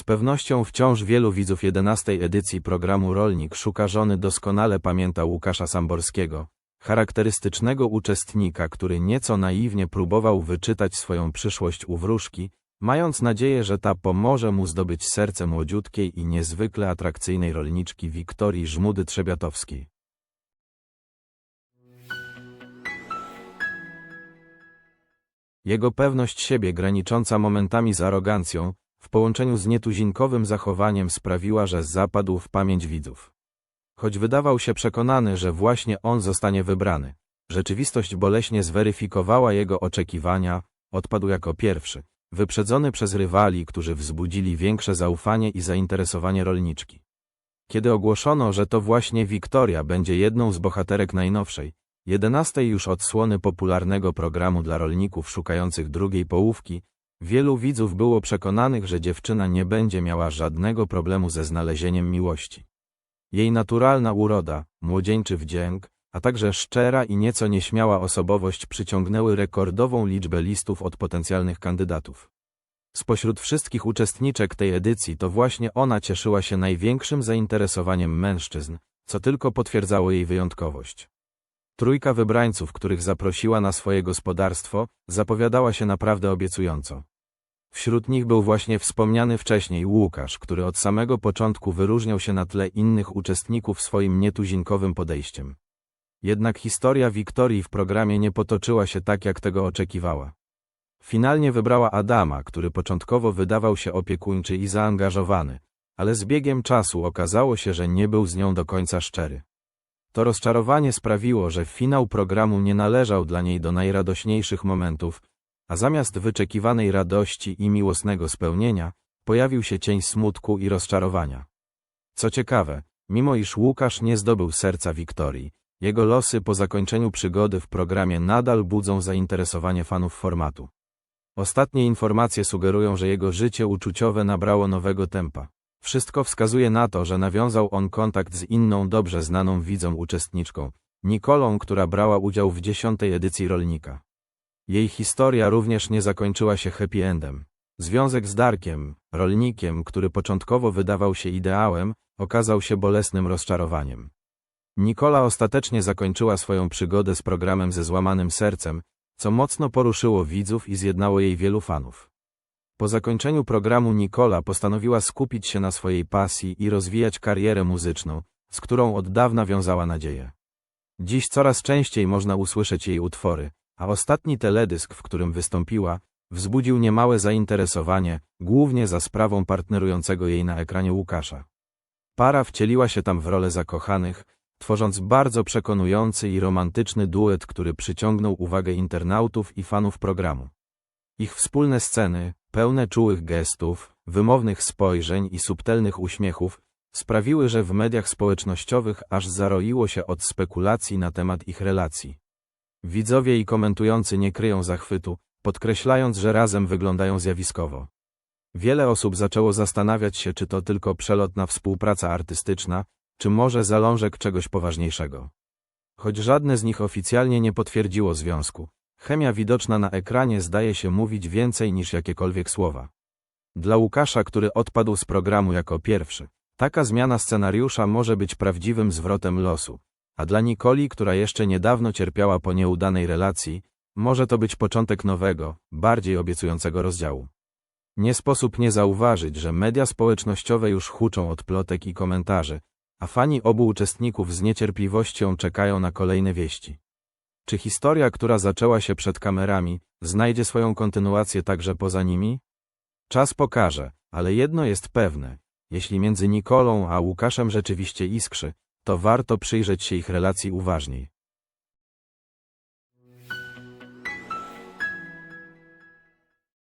Z pewnością wciąż wielu widzów 11 edycji programu Rolnik Szuka Żony doskonale pamięta Łukasza Samborskiego, charakterystycznego uczestnika, który nieco naiwnie próbował wyczytać swoją przyszłość u wróżki, mając nadzieję, że ta pomoże mu zdobyć serce młodziutkiej i niezwykle atrakcyjnej rolniczki Wiktorii Żmudy Trzebiatowskiej. Jego pewność siebie granicząca momentami z arogancją, w połączeniu z nietuzinkowym zachowaniem sprawiła, że zapadł w pamięć widzów. Choć wydawał się przekonany, że właśnie on zostanie wybrany, rzeczywistość boleśnie zweryfikowała jego oczekiwania, odpadł jako pierwszy, wyprzedzony przez rywali, którzy wzbudzili większe zaufanie i zainteresowanie rolniczki. Kiedy ogłoszono, że to właśnie Wiktoria będzie jedną z bohaterek najnowszej, jedenastej już odsłony popularnego programu dla rolników szukających drugiej połówki, wielu widzów było przekonanych, że dziewczyna nie będzie miała żadnego problemu ze znalezieniem miłości. Jej naturalna uroda, młodzieńczy wdzięk, a także szczera i nieco nieśmiała osobowość przyciągnęły rekordową liczbę listów od potencjalnych kandydatów. Spośród wszystkich uczestniczek tej edycji to właśnie ona cieszyła się największym zainteresowaniem mężczyzn, co tylko potwierdzało jej wyjątkowość. Trójka wybrańców, których zaprosiła na swoje gospodarstwo, zapowiadała się naprawdę obiecująco. Wśród nich był właśnie wspomniany wcześniej Łukasz, który od samego początku wyróżniał się na tle innych uczestników swoim nietuzinkowym podejściem. Jednak historia Wiktorii w programie nie potoczyła się tak, jak tego oczekiwała. Finalnie wybrała Adama, który początkowo wydawał się opiekuńczy i zaangażowany, ale z biegiem czasu okazało się, że nie był z nią do końca szczery. To rozczarowanie sprawiło, że finał programu nie należał dla niej do najradośniejszych momentów, a zamiast wyczekiwanej radości i miłosnego spełnienia, pojawił się cień smutku i rozczarowania. Co ciekawe, mimo iż Łukasz nie zdobył serca Wiktorii, jego losy po zakończeniu przygody w programie nadal budzą zainteresowanie fanów formatu. Ostatnie informacje sugerują, że jego życie uczuciowe nabrało nowego tempa. Wszystko wskazuje na to, że nawiązał on kontakt z inną dobrze znaną widzą uczestniczką, Nikolą, która brała udział w dziesiątej edycji Rolnika. Jej historia również nie zakończyła się happy endem. Związek z Darkiem, rolnikiem, który początkowo wydawał się ideałem, okazał się bolesnym rozczarowaniem. Nikola ostatecznie zakończyła swoją przygodę z programem ze złamanym sercem, co mocno poruszyło widzów i zjednało jej wielu fanów. Po zakończeniu programu Nikola postanowiła skupić się na swojej pasji i rozwijać karierę muzyczną, z którą od dawna wiązała nadzieję. Dziś coraz częściej można usłyszeć jej utwory, a ostatni teledysk, w którym wystąpiła, wzbudził niemałe zainteresowanie, głównie za sprawą partnerującego jej na ekranie Łukasza. Para wcieliła się tam w rolę zakochanych, tworząc bardzo przekonujący i romantyczny duet, który przyciągnął uwagę internautów i fanów programu. Ich wspólne sceny, pełne czułych gestów, wymownych spojrzeń i subtelnych uśmiechów, sprawiły, że w mediach społecznościowych aż zaroiło się od spekulacji na temat ich relacji. Widzowie i komentujący nie kryją zachwytu, podkreślając, że razem wyglądają zjawiskowo. Wiele osób zaczęło zastanawiać się, czy to tylko przelotna współpraca artystyczna, czy może zalążek czegoś poważniejszego. Choć żadne z nich oficjalnie nie potwierdziło związku, chemia widoczna na ekranie zdaje się mówić więcej niż jakiekolwiek słowa. Dla Łukasza, który odpadł z programu jako pierwszy, taka zmiana scenariusza może być prawdziwym zwrotem losu, a dla Nikoli, która jeszcze niedawno cierpiała po nieudanej relacji, może to być początek nowego, bardziej obiecującego rozdziału. Nie sposób nie zauważyć, że media społecznościowe już huczą od plotek i komentarzy, a fani obu uczestników z niecierpliwością czekają na kolejne wieści. Czy historia, która zaczęła się przed kamerami, znajdzie swoją kontynuację także poza nimi? Czas pokaże, ale jedno jest pewne. Jeśli między Nikolą a Łukaszem rzeczywiście iskrzy, to warto przyjrzeć się ich relacji uważniej.